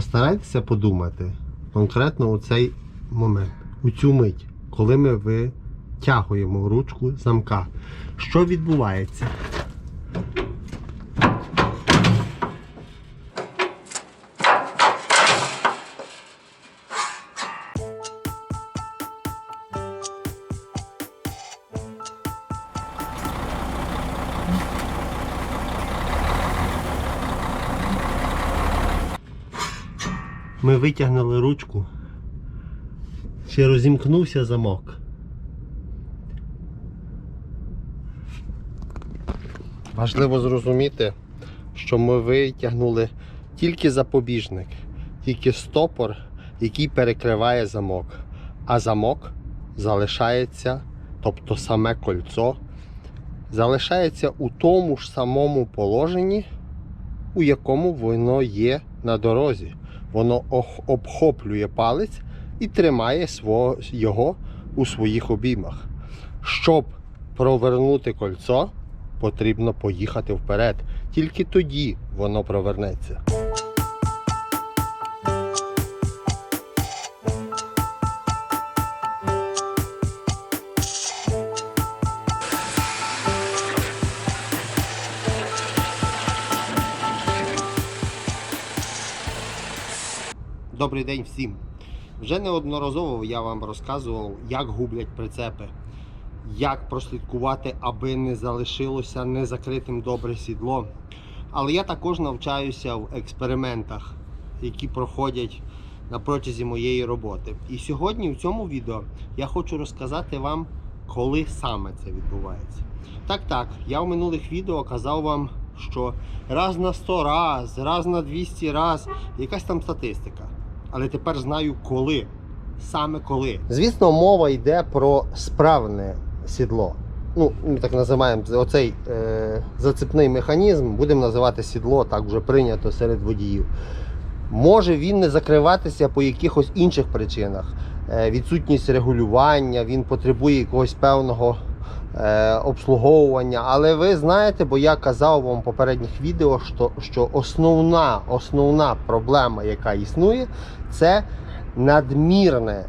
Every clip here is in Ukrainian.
Постарайтеся подумати конкретно у цей момент, у цю мить, коли ми витягуємо ручку замка. Що відбувається? Ми витягнули ручку. Чи розімкнувся замок? Важливо зрозуміти, що ми витягнули тільки запобіжник, тільки стопор, який перекриває замок. А замок залишається, тобто саме кольцо, залишається у тому ж самому положенні, у якому воно є на дорозі. Воно обхоплює палець і тримає його у своїх обіймах. Щоб провернути кольцо, потрібно поїхати вперед. Тільки тоді воно провернеться. Добрий день всім. Вже неодноразово я вам розказував, як гублять прицепи, як прослідкувати, аби не залишилося незакритим добре сідло. Але я також навчаюся в експериментах, які проходять на протязі моєї роботи. І сьогодні в цьому відео я хочу розказати вам, коли саме це відбувається. Так, так, я в минулих відео казав вам, що раз на 100 раз, раз на 200 раз, якась там статистика. Але тепер знаю коли. Саме коли. Звісно, мова йде про справне сідло. Ну, ми так називаємо це- оцей е, зацепний механізм, будемо називати сідло, так вже прийнято серед водіїв. Може він не закриватися по якихось інших причинах. Е, відсутність регулювання, він потребує якогось певного е, обслуговування. Але ви знаєте, бо я казав вам в попередніх відео, що, що основна, основна проблема, яка існує, це надмірне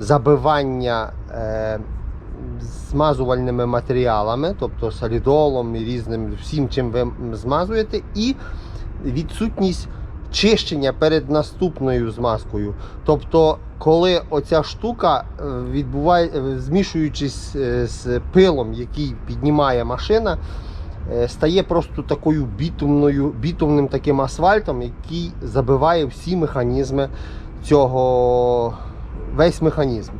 забивання е, змазувальними матеріалами, тобто солідолом і різним всім, чим ви змазуєте, і відсутність чищення перед наступною змазкою. Тобто, коли оця штука е, відбуває, е, змішуючись е, з пилом, який піднімає машина, стає просто такою бітумною, бітумним таким асфальтом, який забиває всі механізми цього, весь механізм.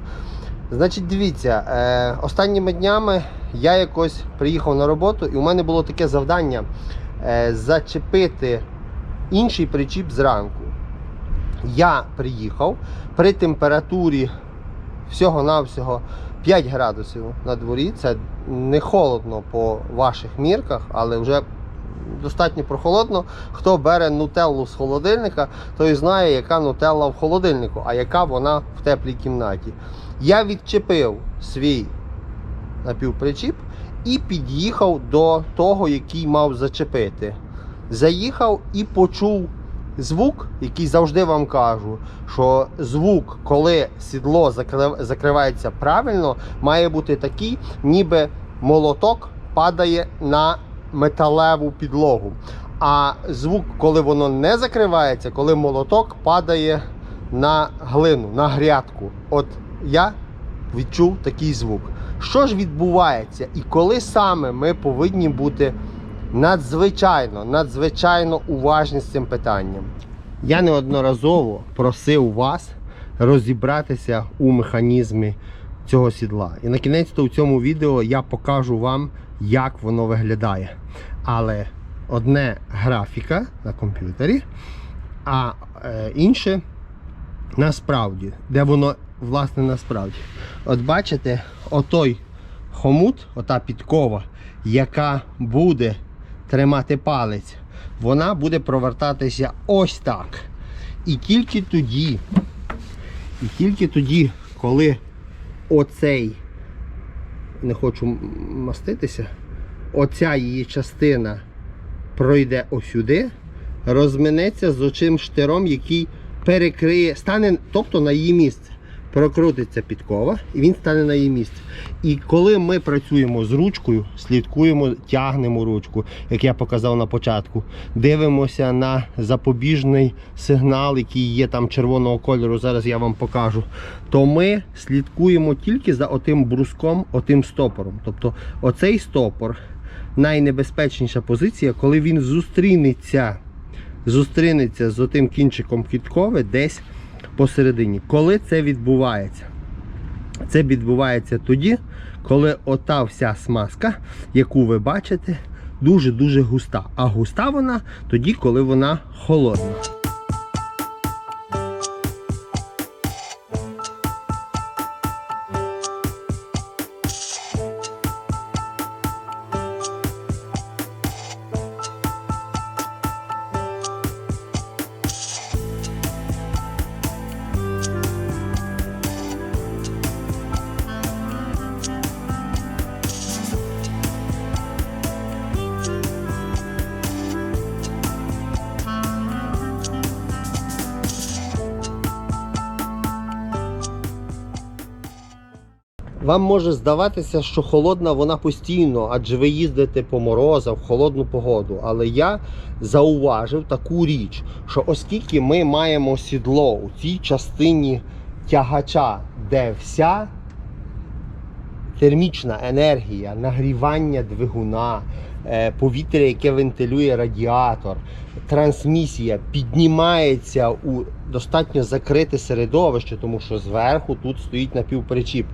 Значить, дивіться, останніми днями я якось приїхав на роботу, і у мене було таке завдання зачепити інший причіп зранку. Я приїхав при температурі всього-навсього 5 градусів на дворі. Це не холодно по ваших мірках, але вже достатньо прохолодно. Хто бере нутеллу з холодильника, той знає, яка нутелла в холодильнику, а яка вона в теплій кімнаті. Я відчепив свій напівпричіп і під'їхав до того, який мав зачепити. Заїхав і почув звук, який завжди вам кажу, що звук, коли сідло закривається правильно, має бути такий, ніби молоток падає на металеву підлогу. А звук, коли воно не закривається, коли молоток падає на глину, на грядку. От я відчув такий звук. Що ж відбувається, і коли саме ми повинні бути надзвичайно, надзвичайно уважні з цим питанням? Я неодноразово просив вас розібратися у механізмі цього сідла. І на кінець то в цьому відео я покажу вам, як воно виглядає. Але одне графіка на комп'ютері, а е, інше насправді, де воно власне насправді. От бачите, отой хомут, ота підкова, яка буде тримати палець, вона буде провертатися ось так. І тільки тоді, і тільки тоді, коли оцей, не хочу маститися, оця її частина пройде осюди, розминеться з оцим штиром, який перекриє, стане, тобто на її місце. Прокрутиться підкова і він стане на її місце. І коли ми працюємо з ручкою, слідкуємо, тягнемо ручку, як я показав на початку, дивимося на запобіжний сигнал, який є там червоного кольору, зараз я вам покажу, то ми слідкуємо тільки за отим бруском, отим стопором. Тобто оцей стопор найнебезпечніша позиція, коли він зустрінеться, зустрінеться з отим кінчиком кіткови десь посередині. Коли це відбувається? Це відбувається тоді, коли ота вся смазка, яку ви бачите, дуже-дуже густа. А густа вона тоді, коли вона холодна. Вам може здаватися, що холодна вона постійно, адже ви їздите по морозах в холодну погоду. Але я зауважив таку річ, що оскільки ми маємо сідло у цій частині тягача, де вся термічна енергія, нагрівання двигуна, е, повітря, яке вентилює радіатор, трансмісія піднімається у достатньо закрите середовище, тому що зверху тут стоїть напівпричіп.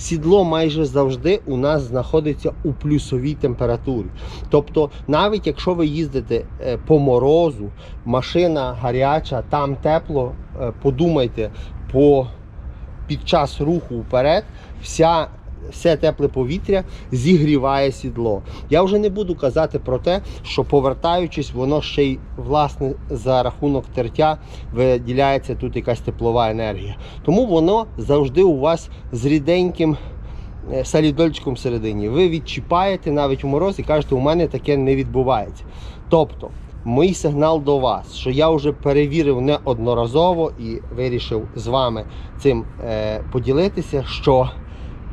Сідло майже завжди у нас знаходиться у плюсовій температурі. Тобто, навіть якщо ви їздите е, по морозу, машина гаряча, там тепло, е, подумайте, по, під час руху вперед, вся, все тепле повітря зігріває сідло. Я вже не буду казати про те, що повертаючись, воно ще й власне за рахунок тертя виділяється тут якась теплова енергія. Тому воно завжди у вас з ріденьким е, салідольчиком всередині. Ви відчіпаєте навіть у мороз і кажете, у мене таке не відбувається. Тобто, мій сигнал до вас, що я вже перевірив неодноразово і вирішив з вами цим е, поділитися, що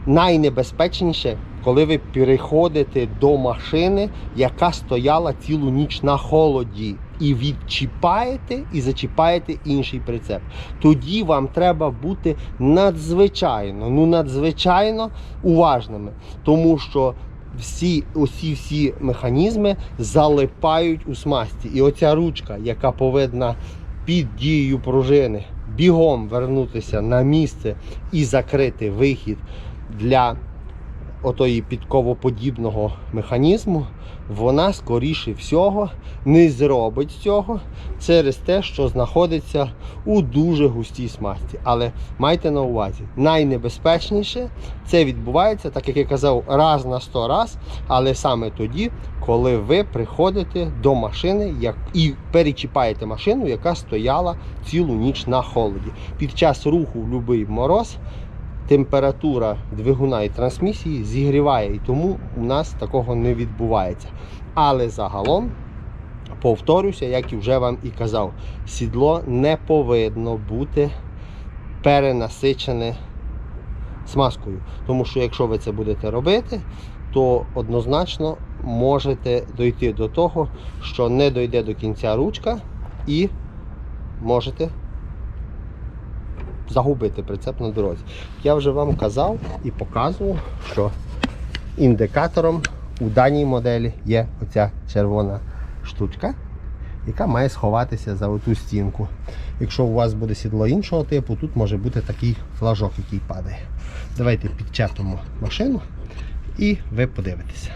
найнебезпечніше, коли ви переходите до машини, яка стояла цілу ніч на холоді, і відчіпаєте і зачіпаєте інший прицеп. Тоді вам треба бути надзвичайно, ну надзвичайно уважними, тому що всі усі всі механізми залипають у смазці. І оця ручка, яка повинна під дією пружини бігом вернутися на місце і закрити вихід для отої підковоподібного механізму, вона скоріше всього не зробить цього через те, що знаходиться у дуже густій смазці. Але майте на увазі, найнебезпечніше це відбувається, так як я казав, раз на сто раз, але саме тоді, коли ви приходите до машини як, і перечіпаєте машину, яка стояла цілу ніч на холоді. Під час руху в будь-який мороз температура двигуна і трансмісії зігріває, і тому у нас такого не відбувається. Але загалом, повторюся, як і вже вам і казав, сідло не повинно бути перенасичене смазкою. Тому що якщо ви це будете робити, то однозначно можете дойти до того, що не дойде до кінця ручка і можете загубити прицеп на дорозі. Я вже вам казав і показував, що індикатором у даній моделі є оця червона штучка, яка має сховатися за оту стінку. Якщо у вас буде сідло іншого типу, тут може бути такий флажок, який падає. Давайте підчепимо машину і ви подивитеся.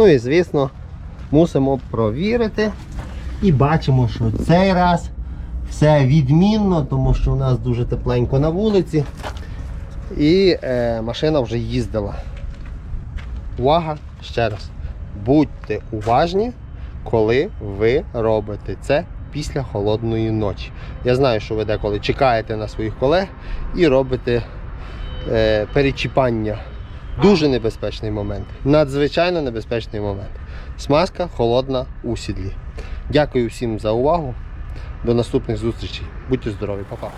Ну і звісно, мусимо провірити. І бачимо, що цей раз все відмінно, тому що у нас дуже тепленько на вулиці. І е, машина вже їздила. Увага ще раз. Будьте уважні, коли ви робите це після холодної ночі. Я знаю, що ви деколи чекаєте на своїх колег і робите е, перечіпання. Дуже небезпечний момент. Надзвичайно небезпечний момент. Смазка холодна у сідлі. Дякую всім за увагу. До наступних зустрічей. Будьте здорові, Па-па.